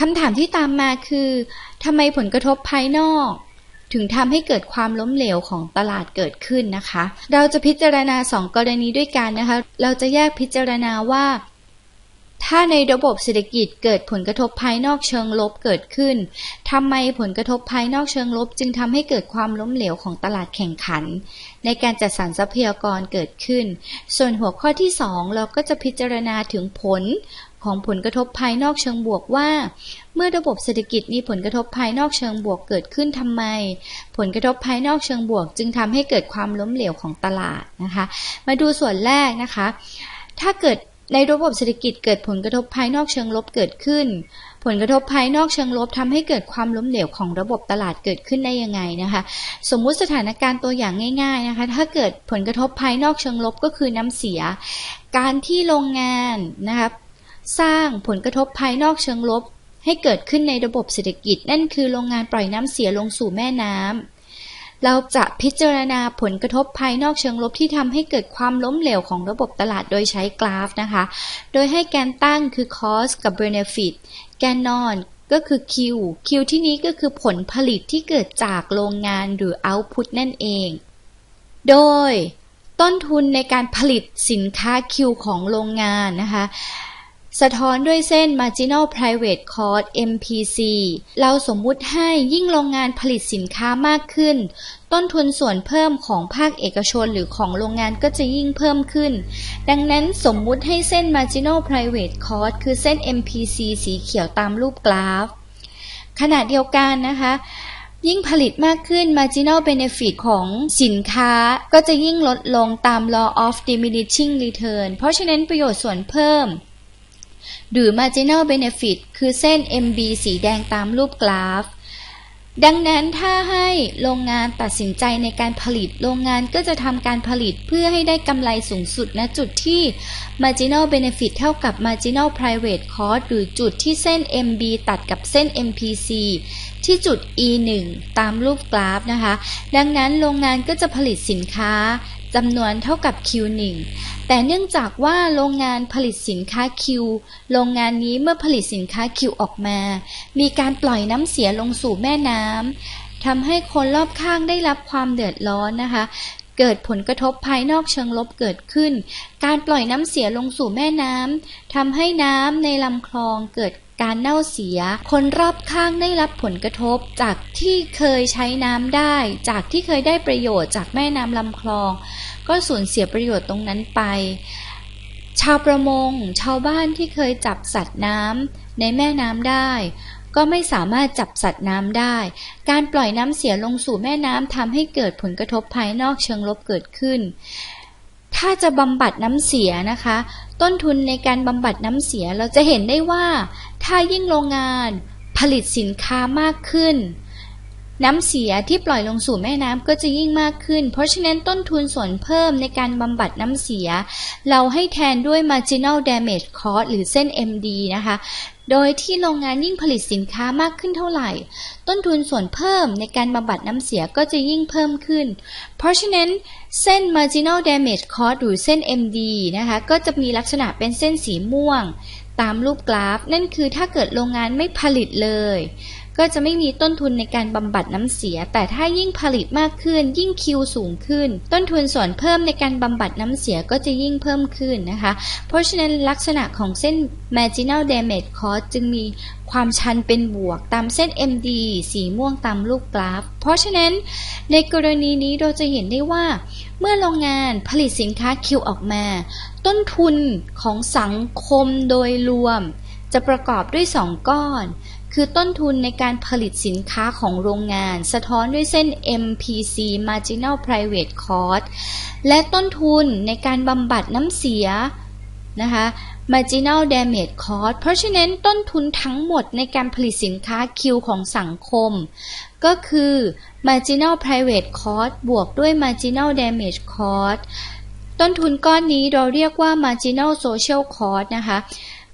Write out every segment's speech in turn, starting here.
คำถามที่ตามมาคือทำไมผลกระทบภายนอก ถึงทำให้เกิดความล้มเหลวของตลาดเกิดขึ้นนะคะ เราจะพิจารณาสองกรณีด้วยกันนะคะ เราจะแยกพิจารณาว่า ถ้าในระบบเศรษฐกิจเกิดผลกระทบภายนอกเชิงลบเกิดขึ้นทำไมผลกระทบภายนอกเชิงลบ จึงทำให้เกิดความล้มเหลวของตลาดแข่งขัน ในการจัดสรรทรัพยากรเกิดขึ้น ส่วนหัวข้อที่ 2 เราก็จะพิจารณาถึงผล ของผลกระทบภายนอกเชิงบวกว่า เมื่อระบบเศรษฐกิจมีผลกระทบภายนอกเชิงบวกเกิดขึ้นทำไม ผลกระทบภายนอกเชิงบวก จึงทำให้เกิดความล้มเหลวของตลาดนะคะ มาดูส่วนแรกนะคะ ถ้าเกิดในระบบเศรษฐกิจเกิดผลกระทบภายนอกเชิงลบเกิดขึ้น ผลกระทบภายนอกเชิงลบทำให้เกิดความล้มเหลวของระบบตลาดเกิดขึ้นได้ยังไงนะคะ สมมุติสถานการณ์ตัวอย่างง่าย ๆนะคะ ถ้าเกิดผลกระทบภายนอกเชิงลบก็คือน้ำเสีย การที่โรงงานนะคะ สร้างผลกระทบภายนอกเชิงลบ ให้เกิดขึ้นในระบบเศรษฐกิจ นั่นคือโรงงานปล่อยน้ำเสียลงสู่แม่น้ำเราจะพิจารณาผลกระทบภายนอกเชิงลบที่ทำให้เกิดความล้มเหลวของระบบตลาดโดยใช้กราฟนะคะ โดยให้แกนตั้งคือ cost กับ benefit แกนนอนก็คือ Q Q ที่นี้ก็คือผลผลิตที่เกิดจากโรงงานหรือ output นั่นเอง โดยต้นทุนในการผลิตสินค้า Q ของโรงงานนะคะ สะท้อนด้วยเส้น marginal private cost MPC เราสมมุติให้ยิ่งโรงงานผลิตสินค้ามากขึ้น ต้นทุนส่วนเพิ่มของภาคเอกชนหรือของโรงงานก็จะยิ่งเพิ่มขึ้น ดังนั้นสมมุติให้เส้น marginal private cost คือเส้น MPC สีเขียวตามรูปกราฟ ขณะเดียวกันนะคะยิ่งผลิตมากขึ้น marginal benefit ของสินค้าก็จะยิ่งลดลงตาม law of diminishing return เพราะฉะนั้นประโยชน์ส่วนเพิ่ม หรือ marginal benefit คือเส้น MB สีแดงตามรูปกราฟ ดังนั้นถ้าให้โรงงานตัดสินใจในการผลิต โรงงานก็จะทำการผลิตเพื่อให้ได้กำไรสูงสุดณจุดที่ marginal benefit เท่ากับ marginal private cost หรือจุดที่เส้น MB ตัดกับเส้น MPC ที่จุด E1 ตามรูปกราฟนะคะ ดังนั้นโรงงานก็จะผลิตสินค้า จำนวนเท่ากับ Q1 แต่เนื่องจากว่าโรงงานผลิตสินค้า Q โรงงานนี้เมื่อผลิตสินค้า Q ออกมา มีการปล่อยน้ำเสียลงสู่แม่น้ำทำให้คนรอบข้างได้รับความเดือดร้อนนะคะ เกิดผลกระทบภายนอกเชิงลบเกิดขึ้น การปล่อยน้ำเสียลงสู่แม่น้ำทำให้น้ำในลำคลองเกิด การเน่าเสีย คนรอบข้างได้รับผลกระทบ จากที่เคยใช้น้ำได้ จากที่เคยได้ประโยชน์จากแม่น้ำลำคลอง ก็สูญเสียประโยชน์ตรงนั้นไป ชาวประมง ชาวบ้านที่เคยจับสัตว์น้ำในแม่น้ำได้ ก็ไม่สามารถจับสัตว์น้ำได้ การปล่อยน้ำเสียลงสู่แม่น้ำทำให้เกิดผลกระทบภายนอกเชิงลบเกิดขึ้น ถ้าจะบำบัดน้ำเสียนะคะ ต้นทุนในการบำบัดน้ำเสียเราจะเห็นได้ว่า ถ้ายิ่งโรงงานผลิตสินค้ามากขึ้น น้ำเสียที่ปล่อยลงสู่แม่น้ำก็จะยิ่งมากขึ้น เพราะฉะนั้นต้นทุนส่วนเพิ่มในการบำบัดน้ำเสีย เราให้แทนด้วย marginal damage cost หรือเส้น MD นะคะ โดยที่โรงงานยิ่งผลิตสินค้ามากขึ้นเท่าไหร่ ต้นทุนส่วนเพิ่มในการบำบัดน้ำเสียก็จะยิ่งเพิ่มขึ้น เพราะฉะนั้นเส้น marginal damage cost หรือเส้น MD นะคะก็จะมีลักษณะเป็นเส้นสีม่วง ตามรูปกราฟ นั่นคือถ้าเกิดโรงงานไม่ผลิตเลย ก็จะไม่มีต้นทุนในการบำบัดน้ำเสีย แต่ถ้ายิ่งผลิตมากขึ้น ยิ่งคิวสูงขึ้น ต้นทุนส่วนเพิ่มในการบำบัดน้ำเสียก็จะยิ่งเพิ่มขึ้นนะคะ เพราะฉะนั้นลักษณะของเส้น marginal damage cost จึงมีความชันเป็นบวกตามเส้น MD สีม่วงตามรูปกราฟ เพราะฉะนั้นในกรณีนี้เราจะเห็นได้ว่า เมื่อโรงงานผลิตสินค้าคิวออกมา ต้นทุนของสังคมโดยรวม จะประกอบด้วย 2 ก้อน คือต้นทุนในการผลิตสินค้าของโรงงาน สะท้อนด้วยเส้น MPC Marginal Private Cost และต้นทุนในการบำบัดน้ำเสียนะคะ marginal damage cost เพราะฉะนั้นต้นทุนทั้งหมดในการผลิตสินค้าคิวของสังคม ก็คือ marginal private cost บวกด้วย marginal damage cost ต้นทุนก้อนนี้เราเรียกว่า marginal social cost นะคะ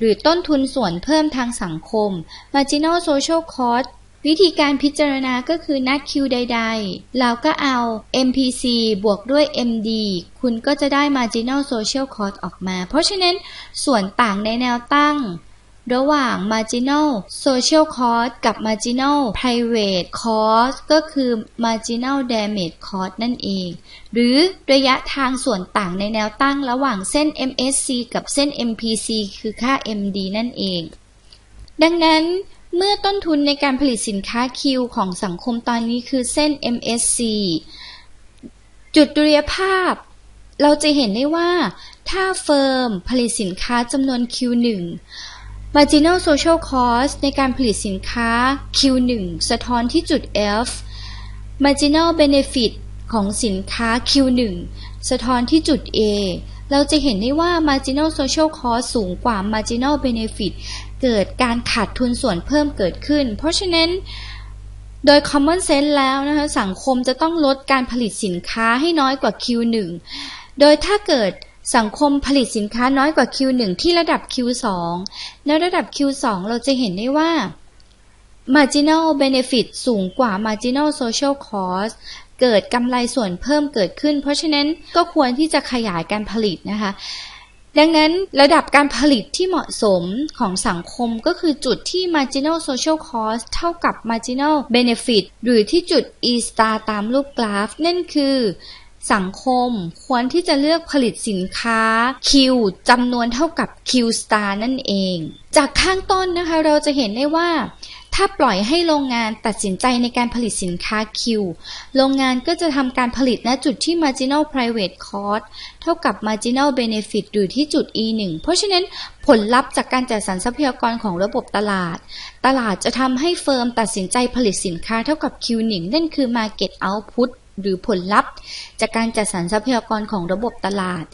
หรือต้นทุนส่วนเพิ่มทางสังคม marginal social cost วิธีการพิจารณาก็คือนัดคิวใดๆ เราก็เอา MPC บวกด้วย MD คุณก็จะได้ marginal social cost ออกมา เพราะฉะนั้นส่วนต่างในแนวตั้ง ระหว่าง marginal social cost กับ marginal private cost ก็คือ marginal damage cost นั่นเอง หรือระยะทางส่วนต่างในแนวตั้งระหว่างเส้น MSC กับเส้น MPC คือค่า MD นั่นเอง ดังนั้นเมื่อต้นทุนในการผลิตสินค้า Q ของสังคมตอนนี้คือเส้น MSC จุดดุลยภาพ เราจะเห็นได้ว่า ถ้าเฟิร์มผลิตสินค้าจำนวน Q1 Marginal Social Cost ในการผลิตสินค้า Q1 สะท้อนที่จุด F Marginal Benefit ของสินค้า Q1 สะท้อนที่จุด A เราจะเห็นได้ว่า Marginal Social Cost สูงกว่า Marginal Benefit เกิดการขาดทุนส่วนเพิ่มเกิดขึ้น เพราะฉะนั้นโดย common sense แล้วนะคะสังคมจะต้องลดการผลิตสินค้าให้น้อยกว่า Q1 โดยถ้าเกิด สังคมผลิตสินค้าน้อยกว่า Q1 ที่ระดับ Q2 ในระดับ Q2 เราจะเห็นได้ว่า marginal benefit สูงกว่า marginal social cost เกิดกำไรส่วนเพิ่มเกิดขึ้น เพราะฉะนั้นก็ควรที่จะขยายการผลิตนะคะ ดังนั้นระดับการผลิตที่เหมาะสมของสังคมก็คือจุดที่ marginal social cost เท่ากับ marginal benefit หรือที่จุด E star ตามรูปกราฟ นั่นคือ สังคมควรที่จะเลือกผลิตสินค้า Q จำนวนเท่ากับ Q star นั่นเอง จากข้างต้นนะคะเราจะเห็นได้ว่า ถ้าปล่อยให้โรงงานตัดสินใจในการผลิตสินค้า Q โรงงานก็จะทำการผลิตณจุดที่ marginal private cost เท่ากับ marginal benefit หรือที่จุด E1 เพราะฉะนั้นผลลัพธ์จากการจัดสรรทรัพยากรของระบบตลาด ตลาดจะทำให้เฟิร์มตัดสินใจผลิตสินค้าเท่ากับ Q1 นั่นคือ market output หรือผลลัพธ์ จากการจัดสรรทรัพยากรของระบบตลาด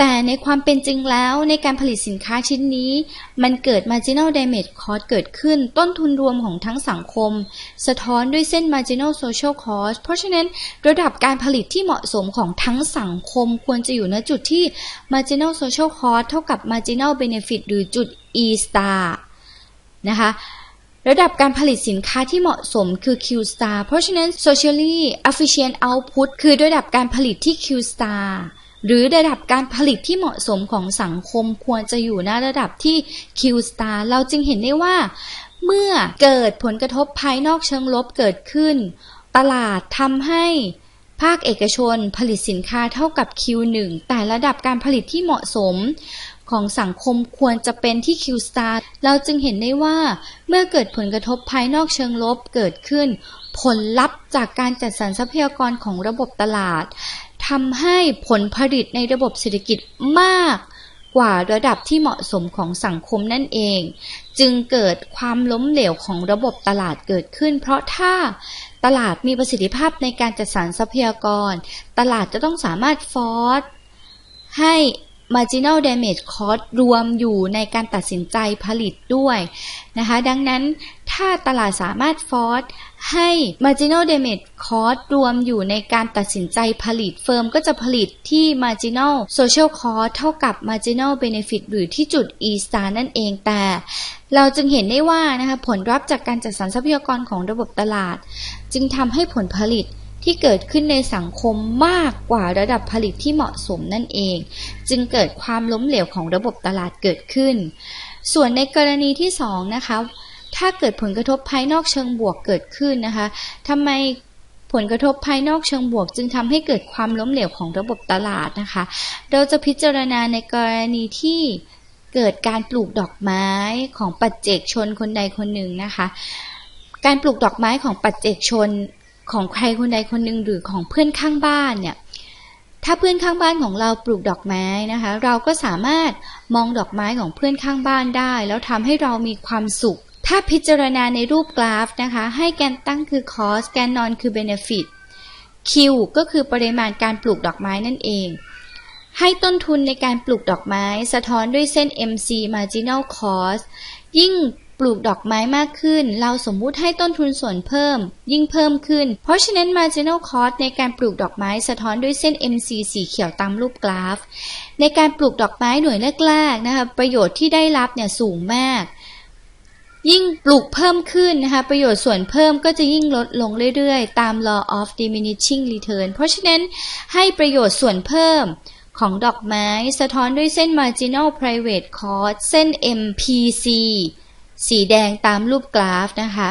แต่ในความเป็นจริงแล้วในการผลิตสินค้าชิ้นนี้ มันเกิด marginal damage cost เกิดขึ้น ต้นทุนรวมของทั้งสังคม สะท้อนด้วยเส้น marginal social cost เพราะฉะนั้นระดับการผลิตที่เหมาะสมของทั้งสังคมควรจะอยู่ณจุดที่ marginal social cost เท่ากับ marginal benefit หรือจุด E star นะคะ ระดับการผลิตสินค้าที่เหมาะสมคือ Q star เพราะฉะนั้น socially efficient output คือระดับการผลิตที่ Q star หรือระดับการผลิตที่เหมาะสมของสังคมควรจะอยู่ณระดับที่ Q star เราจึงเห็นได้ว่า เมื่อเกิดผลกระทบภายนอกเชิงลบเกิดขึ้น ตลาดทำให้ภาคเอกชนผลิตสินค้าเท่ากับ Q1 แต่ระดับการผลิตที่เหมาะสม ของสังคมควรจะเป็นที่ Q star เราจึงเห็นได้ว่าเมื่อเกิดผลกระทบภายนอกเชิงลบเกิดขึ้น ผลลัพธ์จากการจัดสรรทรัพยากรของระบบตลาดทำให้ผลผลิตในระบบเศรษฐกิจมากกว่าระดับที่เหมาะสมของสังคมนั่นเอง จึงเกิดความล้มเหลวของระบบตลาดเกิดขึ้น เพราะถ้าตลาดมีประสิทธิภาพในการจัดสรรทรัพยากร ตลาดจะต้องสามารถฟอร์สให้ marginal damage cost รวมอยู่ในการตัดสินใจผลิตด้วยนะคะ ดังนั้นถ้าตลาดสามารถฟอร์สให้ marginal damage cost รวมอยู่ในการตัดสินใจผลิตเฟิร์มก็จะผลิตที่ marginal social cost เท่ากับ marginal benefit หรือที่จุด E star นั่นเองแต่ เราจึงเห็นได้ว่านะคะผลลัพธ์จากการจัดสรรทรัพยากรของระบบตลาด จึงทำให้ผลผลิต ที่เกิดขึ้นในสังคมมากกว่าระดับผลิตที่เหมาะสมนั่นเอง จึงเกิดความล้มเหลวของระบบตลาดเกิดขึ้น ส่วนในกรณีที่2นะคะถ้าเกิดผลกระทบภายนอกเชิงบวกเกิดขึ้นนะคะทำไมผลกระทบภายนอกเชิงบวก จึงทำให้เกิดความล้มเหลวของระบบตลาดนะคะ เราจะพิจารณาในกรณีที่เกิดการปลูกดอกไม้ของปัจเจกชนคนใดคนหนึ่งนะคะ การปลูกดอกไม้ของปัจเจกชน ของใครคนใดคนหนึ่งหรือของเพื่อนข้างบ้านเนี่ยถ้าเพื่อนข้างบ้านของเราปลูกดอกไม้นะคะ เราก็สามารถมองดอกไม้ของเพื่อนข้างบ้านได้ แล้วทำให้เรามีความสุข ถ้าพิจารณาในรูปกราฟนะคะ ให้แกนตั้งคือ cost แกนนอนคือ benefit Q ก็คือปริมาณการปลูกดอกไม้นั่นเอง ให้ต้นทุนในการปลูกดอกไม้ สะท้อนด้วยเส้น MC marginal cost ยิ่ง ปลูกดอกไม้มากขึ้น เราสมมุติให้ต้นทุนส่วนเพิ่ม ยิ่งเพิ่มขึ้น เพราะฉะนั้น marginal cost ในการปลูกดอกไม้สะท้อนด้วยเส้น MC สีเขียวตามรูปกราฟ ในการปลูกดอกไม้หน่วยแรกๆนะคะประโยชน์ที่ได้รับเนี่ยสูงมากยิ่งปลูกเพิ่มขึ้นนะคะประโยชน์ส่วนเพิ่มก็จะยิ่งลดลงเรื่อยๆ ตาม law of diminishing return เพราะฉะนั้นให้ประโยชน์ส่วนเพิ่มของดอกไม้ สะท้อนด้วยเส้น marginal private cost เส้น MPC สีแดงตามรูปกราฟนะคะ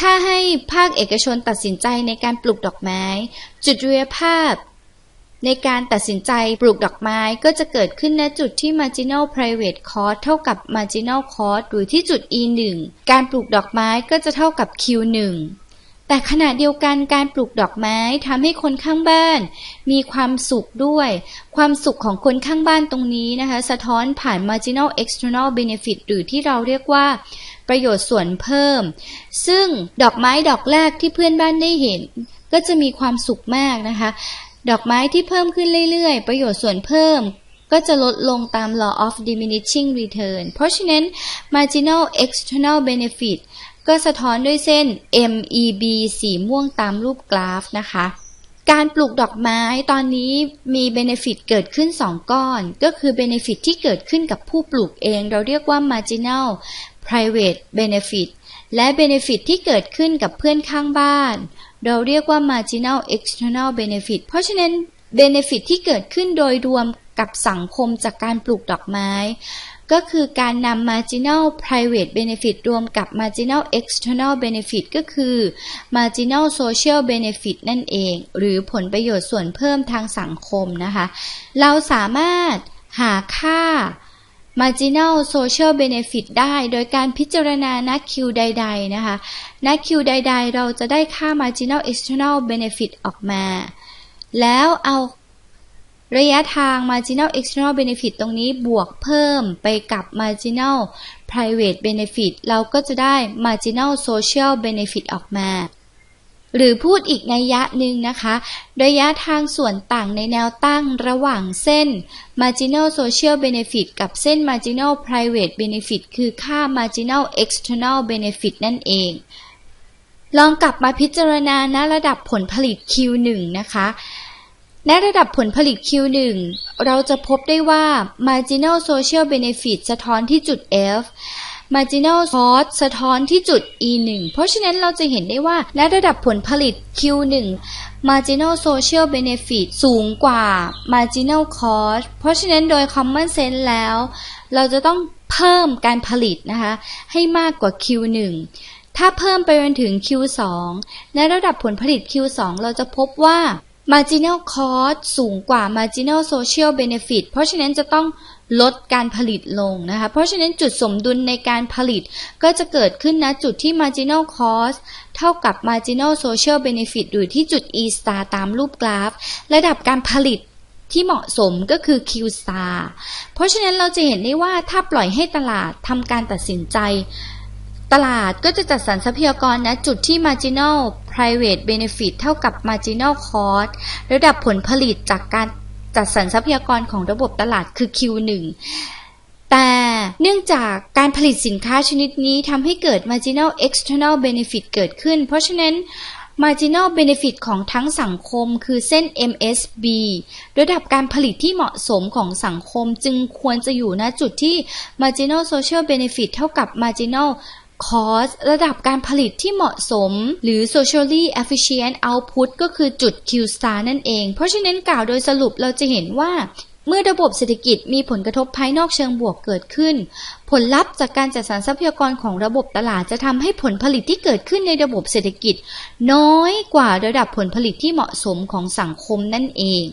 ถ้าให้ภาคเอกชนตัดสินใจในการปลูกดอกไม้ จุดเรียภาพ ในการตัดสินใจปลูกดอกไม้ก็จะเกิดขึ้นณจุดที่ marginal private cost เท่ากับ marginal cost หรือที่จุด e 1การปลูกดอกไม้ก็จะเท่ากับ q 1 แต่ขณะเดียวกันการปลูกดอกไม้ทำให้คนข้างบ้าน มีความสุขด้วย ความสุขของคนข้างบ้านตรงนี้นะคะ สะท้อนผ่าน marginal external benefit หรือที่เราเรียกว่าประโยชน์ส่วนเพิ่ม ซึ่งดอกไม้ดอกแรกที่เพื่อนบ้านได้เห็น ก็จะมีความสุขมากนะคะ ดอกไม้ที่เพิ่มขึ้นเรื่อยๆ ประโยชน์ส่วนเพิ่มก็จะลดลงตาม law of diminishing return เพราะฉะนั้น marginal external benefit ก็สะท้อนด้วยเส้น MEB สีม่วงตามรูปกราฟนะคะ การปลูกดอกไม้ตอนนี้มีเบนฟิตเกิดขึ้น 2 ก้อน ก็คือเบนฟิตที่เกิดขึ้นกับผู้ปลูกเอง เราเรียกว่า marginal private benefit และ benefit ที่เกิดขึ้นกับเพื่อนข้างบ้าน เราเรียกว่า marginal external benefit เพราะฉะนั้น benefit ที่เกิดขึ้นโดยรวมกับสังคมจากการปลูกดอกไม้ ก็คือการนำ marginal private benefit รวมกับ marginal external benefit ก็คือ marginal social benefit นั่นเอง หรือผลประโยชน์ส่วนเพิ่มทางสังคมนะคะ เราสามารถหาค่า marginal social benefit ได้โดยการพิจารณานักคิวใด ๆ นะคะ นักคิวใด ๆ เราจะได้ค่า marginal external benefit ออกมา แล้วเอา ระยะทาง marginal external benefit ตรงนี้บวกเพิ่มไปกับ marginal private benefit เราก็จะได้ marginal social benefit ออกมา หรือพูดอีกในยะหนึ่งนะคะ ระยะทางส่วนต่างในแนวตั้งระหว่างเส้น marginal social benefit กับเส้น marginal private benefit คือค่า marginal external benefit นั่นเองลองกลับมาพิจารณาณระดับผลผลิต Q1 นะคะ ณระดับผลผลิต Q1 เราจะพบได้ว่า marginal social benefit สะท้อนที่จุด F marginal cost สะท้อนที่จุด E1 เพราะฉะนั้นเราจะเห็นได้ว่าณระดับผลผลิต Q1 marginal social benefit สูงกว่า marginal cost เพราะฉะนั้นโดย common sense แล้ว เราจะต้องเพิ่มการผลิตนะคะ ให้มากกว่า Q1 ถ้าเพิ่มไปจนถึง Q2 ในระดับผลผลิต Q2 เราจะพบว่า marginal cost สูงกว่า marginal social benefit เพราะฉะนั้นจะต้องลดการผลิตลงนะคะ เพราะฉะนั้นจุดสมดุลในการผลิตก็จะเกิดขึ้นนะจุดที่ marginal cost เท่ากับ marginal social benefit อยู่ที่จุด e star ตามรูปกราฟ ระดับการผลิตที่เหมาะสมก็คือ Q star เพราะฉะนั้นเราจะเห็นได้ว่าถ้าปล่อยให้ตลาดทำการตัดสินใจ ตลาดก็จะจัดสรรทรัพยากรนะจุดที่ marginal private benefit เท่ากับ marginal cost ระดับผลผลิตจากการจัดสรรทรัพยากรของระบบตลาดคือ Q1 แต่เนื่องจากการผลิตสินค้าชนิดนี้ทำให้เกิด marginal external benefit เกิดขึ้น เพราะฉะนั้น marginal benefit ของทั้งสังคมคือเส้น MSB ระดับการผลิตที่เหมาะสมของสังคมจึงควรจะอยู่ณจุดที่ marginal social benefit เท่ากับ marginal cost ระดับการผลิตที่เหมาะสม หรือ socially efficient output ก็คือจุด Q star นั่นเอง เพราะฉะนั้นกล่าวโดยสรุปเราจะเห็นว่า เมื่อระบบเศรษฐกิจมีผลกระทบภายนอกเชิงบวกเกิดขึ้น ผลลัพธ์จากการจัดสรรทรัพยากรของระบบตลาดจะทำให้ผลผลิตที่เกิดขึ้นในระบบเศรษฐกิจ น้อยกว่าระดับผลผลิตที่เหมาะสมของสังคมนั่นเอง